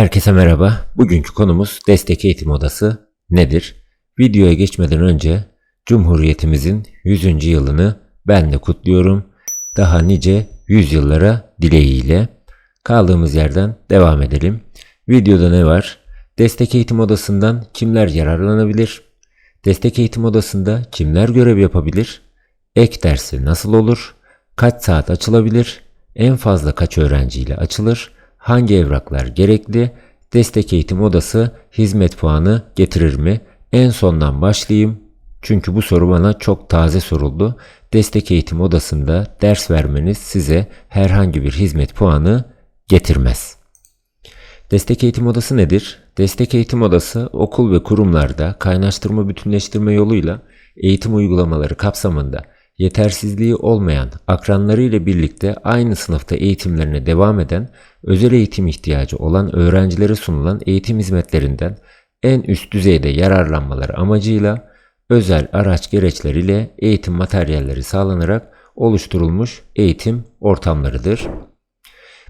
Herkese merhaba. Bugünkü konumuz destek eğitim odası nedir? Videoya geçmeden önce Cumhuriyetimizin 100. yılını ben de kutluyorum. Daha nice yüzyıllara dileğiyle kaldığımız yerden devam edelim. Videoda ne var? Destek eğitim odasından kimler yararlanabilir? Destek eğitim odasında kimler görev yapabilir? Ek dersi nasıl olur? Kaç saat açılabilir? En fazla kaç öğrenciyle açılır? Hangi evraklar gerekli? Destek eğitim odası hizmet puanı getirir mi? En sondan başlayayım. Çünkü bu soru bana çok taze soruldu. Destek eğitim odasında ders vermeniz size herhangi bir hizmet puanı getirmez. Destek eğitim odası nedir? Destek eğitim odası okul ve kurumlarda kaynaştırma bütünleştirme yoluyla eğitim uygulamaları kapsamında yetersizliği olmayan akranları ile birlikte aynı sınıfta eğitimlerine devam eden özel eğitim ihtiyacı olan öğrencilere sunulan eğitim hizmetlerinden en üst düzeyde yararlanmaları amacıyla özel araç gereçler ile eğitim materyalleri sağlanarak oluşturulmuş eğitim ortamlarıdır.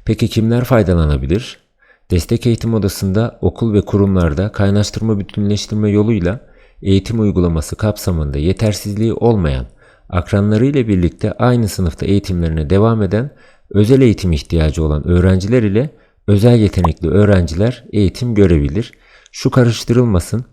Peki kimler faydalanabilir? Destek eğitim odasında okul ve kurumlarda kaynaştırma bütünleştirme yoluyla eğitim uygulaması kapsamında yetersizliği olmayan, akranlarıyla birlikte aynı sınıfta eğitimlerine devam eden, özel eğitim ihtiyacı olan öğrenciler ile özel yetenekli öğrenciler eğitim görebilir. Şu karıştırılmasın.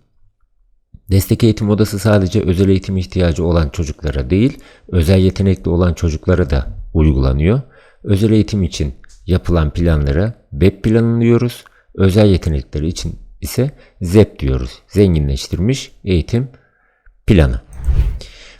Destek eğitim odası sadece özel eğitim ihtiyacı olan çocuklara değil, özel yetenekli olan çocuklara da uygulanıyor. Özel eğitim için yapılan planlara web planı diyoruz. Özel yetenekleri için ise ZEP diyoruz. Zenginleştirmiş eğitim planı.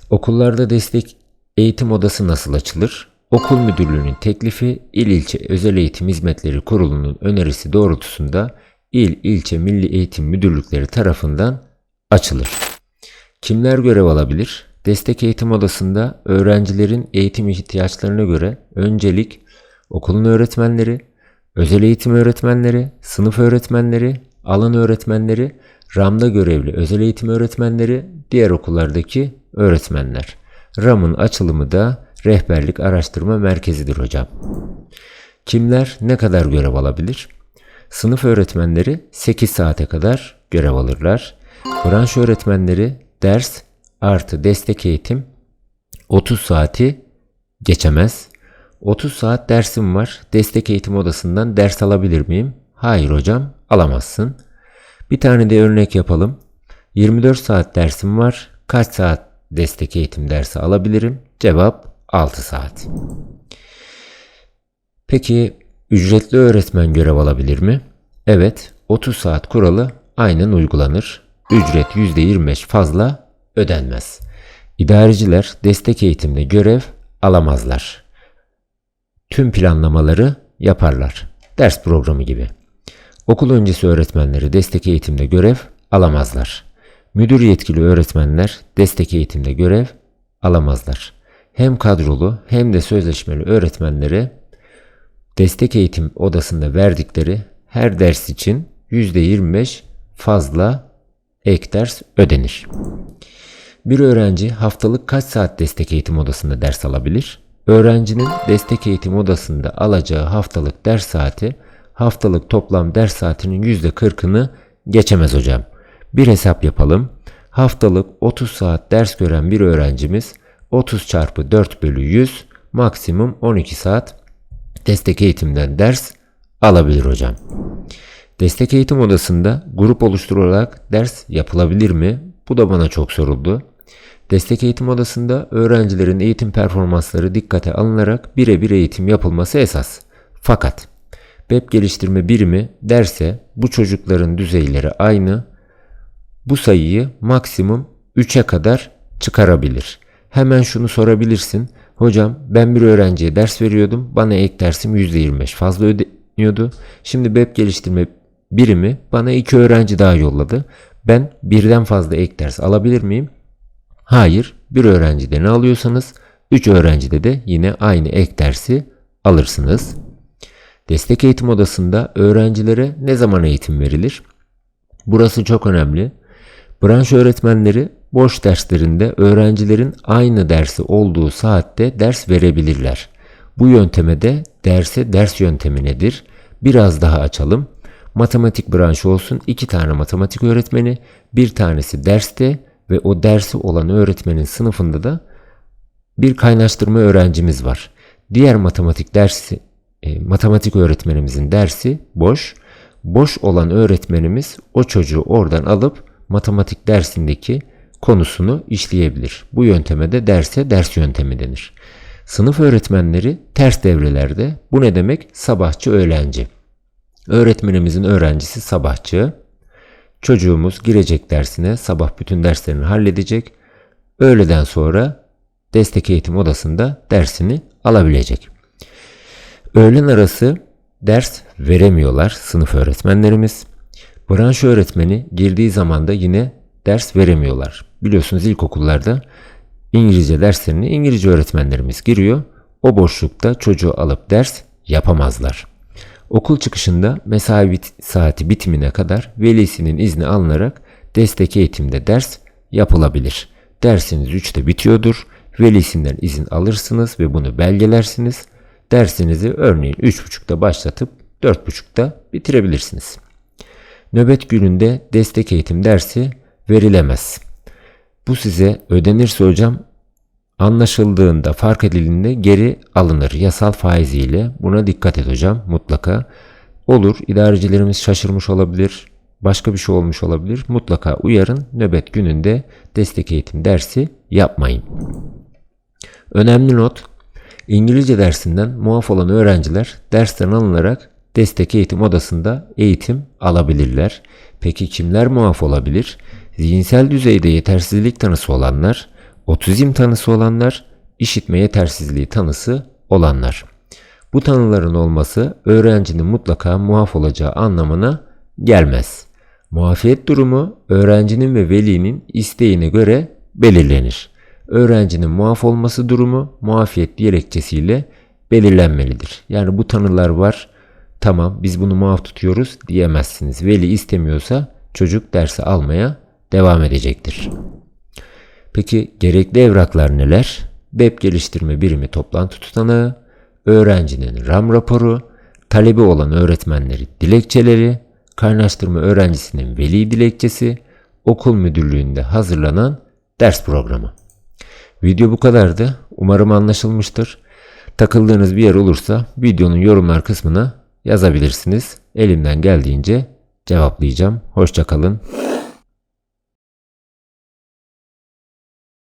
Okullarda destek eğitim odası nasıl açılır? Okul müdürlüğünün teklifi İl İlçe Özel Eğitim Hizmetleri Kurulu'nun önerisi doğrultusunda İl İlçe Milli Eğitim Müdürlükleri tarafından açılır. Kimler görev alabilir? Destek eğitim odasında öğrencilerin eğitim ihtiyaçlarına göre öncelik okulun öğretmenleri, özel eğitim öğretmenleri, sınıf öğretmenleri, alan öğretmenleri, RAM'da görevli özel eğitim öğretmenleri, diğer okullardaki öğretmenler. RAM'ın açılımı da Rehberlik Araştırma Merkezi'dir hocam. Kimler ne kadar görev alabilir? Sınıf öğretmenleri 8 saate kadar görev alırlar. Branş öğretmenleri ders artı destek eğitim 30 saati geçemez. 30 saat dersim var. Destek eğitim odasından ders alabilir miyim? Hayır hocam, alamazsın. Bir tane de örnek yapalım. 24 saat dersim var. Kaç saat destek eğitim dersi alabilirim? Cevap 6 saat. Peki ücretli öğretmen görev alabilir mi? Evet, 30 saat kuralı aynen uygulanır. Ücret %25 fazla ödenmez. İdareciler destek eğitimde görev alamazlar. Tüm planlamaları yaparlar. Ders programı gibi. Okul öncesi öğretmenleri destek eğitimde görev alamazlar. Müdür yetkili öğretmenler destek eğitimde görev alamazlar. Hem kadrolu hem de sözleşmeli öğretmenlere destek eğitim odasında verdikleri her ders için %25 fazla ek ders ödenir. Bir öğrenci haftalık kaç saat destek eğitim odasında ders alabilir? Öğrencinin destek eğitim odasında alacağı haftalık ders saati haftalık toplam ders saatinin %40'ını geçemez hocam. Bir hesap yapalım. Haftalık 30 saat ders gören bir öğrencimiz 30 çarpı 4 bölü 100 maksimum 12 saat destek eğitimden ders alabilir hocam. Destek eğitim odasında grup oluşturularak ders yapılabilir mi? Bu da bana çok soruldu. Destek eğitim odasında öğrencilerin eğitim performansları dikkate alınarak birebir eğitim yapılması esas. Fakat web geliştirme birimi derse bu çocukların düzeyleri aynı. Bu sayıyı maksimum 3'e kadar çıkarabilir. Hemen şunu sorabilirsin. Hocam ben bir öğrenciye ders veriyordum. Bana ek dersim %25 fazla ödeniyordu. Şimdi web geliştirme birimi bana iki öğrenci daha yolladı. Ben birden fazla ek ders alabilir miyim? Hayır. Bir öğrencide ne alıyorsanız 3 öğrencide de yine aynı ek dersi alırsınız. Destek eğitim odasında öğrencilere ne zaman eğitim verilir? Burası çok önemli. Branş öğretmenleri boş derslerinde öğrencilerin aynı dersi olduğu saatte ders verebilirler. Bu yönteme de derse ders yöntemi nedir? Biraz daha açalım. matematik branşı olsun. iki tane matematik öğretmeni, bir tanesi derste ve o dersi olan öğretmenin sınıfında da bir kaynaştırma öğrencimiz var. Diğer matematik dersi, e, matematik öğretmenimizin dersi boş. Boş olan öğretmenimiz o çocuğu oradan alıp matematik dersindeki konusunu işleyebilir. Bu yönteme de derse ders yöntemi denir. Sınıf öğretmenleri ters devrelerde bu ne demek? Sabahçı öğlenci. Öğretmenimizin öğrencisi sabahçı. Çocuğumuz girecek dersine sabah bütün derslerini halledecek. Öğleden sonra destek eğitim odasında dersini alabilecek. Öğlen arası ders veremiyorlar sınıf öğretmenlerimiz. Branş öğretmeni girdiği zaman da yine ders veremiyorlar. Biliyorsunuz ilkokullarda İngilizce derslerini İngilizce öğretmenlerimiz giriyor. O boşlukta çocuğu alıp ders yapamazlar. Okul çıkışında mesai bit saati bitimine kadar velisinin izni alınarak destek eğitimde ders yapılabilir. Dersiniz 3'te bitiyordur. Velisinden izin alırsınız ve bunu belgelersiniz. Dersinizi örneğin 3.30'da başlatıp 4.30'da bitirebilirsiniz. Nöbet gününde destek eğitim dersi verilemez. Bu size ödenirse hocam anlaşıldığında fark edildiğinde geri alınır yasal faiziyle. Buna dikkat et hocam mutlaka. Olur idarecilerimiz şaşırmış olabilir. Başka bir şey olmuş olabilir. Mutlaka uyarın. Nöbet gününde destek eğitim dersi yapmayın. Önemli not. İngilizce dersinden muaf olan öğrenciler dersten alınarak destek eğitim odasında eğitim alabilirler. Peki kimler muaf olabilir? Zihinsel düzeyde yetersizlik tanısı olanlar, otizm tanısı olanlar, işitme yetersizliği tanısı olanlar. Bu tanıların olması öğrencinin mutlaka muaf olacağı anlamına gelmez. Muafiyet durumu öğrencinin ve velinin isteğine göre belirlenir. Öğrencinin muaf olması durumu muafiyet dilekçesiyle belirlenmelidir. Yani bu tanılar var. Tamam biz bunu muaf tutuyoruz diyemezsiniz. Veli istemiyorsa çocuk dersi almaya devam edecektir. Peki gerekli evraklar neler? BEP geliştirme birimi toplantı tutanağı, öğrencinin RAM raporu, talebi olan öğretmenleri dilekçeleri, kaynaştırma öğrencisinin veli dilekçesi, okul müdürlüğünde hazırlanan ders programı. Video bu kadardı. Umarım anlaşılmıştır. Takıldığınız bir yer olursa videonun yorumlar kısmına yazabilirsiniz. Elimden geldiğince cevaplayacağım. Hoşçakalın.